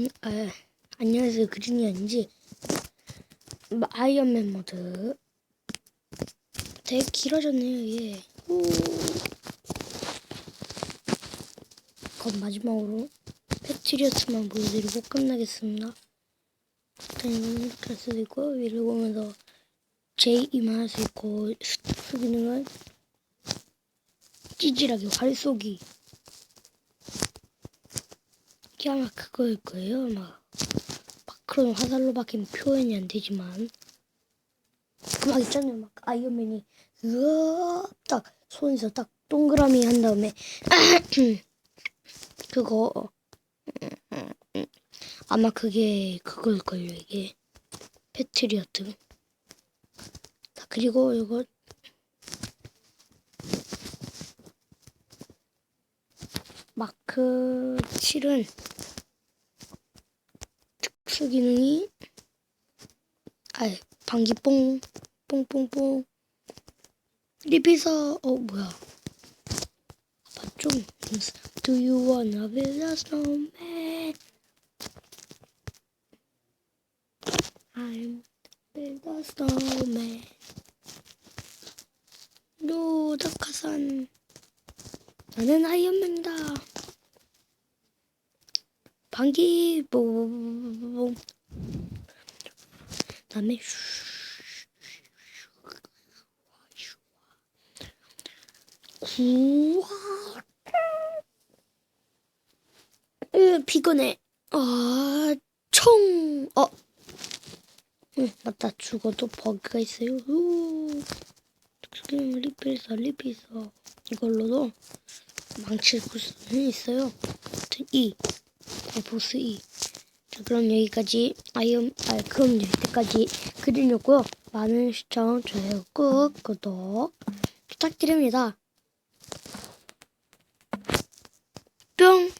음, 아, 안녕하세요. 그린이 아닌지 마- 아이언맨 모드 되게 길어졌네요. 예. 후. 그럼 마지막으로 패트리어트만 보여드리고 끝나겠습니다. 일단 이건 이렇게 할 수도 있고 위를 보면서 J 이만 할수 있고 스타트 기능은 찌질하게 활 쏘기 아마 그거일 거예요. 아마 마크로는 화살로 박힌 표현이 안 되지만 막 있잖아요. 막 아이언맨이 으악 딱 손에서 딱 동그라미 한 다음에 그거 아마 그게 그걸걸요 이게 패트리어트 자, 그리고 이거 마크 7은 특수 기능이 아 방귀뽕 뽕뽕뽕 리피서 어 뭐야 좀. Do you wanna build a snowman? I'm build a snowman. 노닥하산 나는 아이언맨이다. 방귀 뽕 다음에 구와 으 피곤해. 아, 아총 어. 응, 맞다. 죽어도 버그가 있어요. 우 지금 리필서 리필서. 이걸로도 망칠 수는 있어요. 이 네, 보스 이 자, 그럼 여기까지 아이언 아 그럼 여기까지 그리려고요. 많은 시청 좋아요 꾹 구독 부탁드립니다. 뿅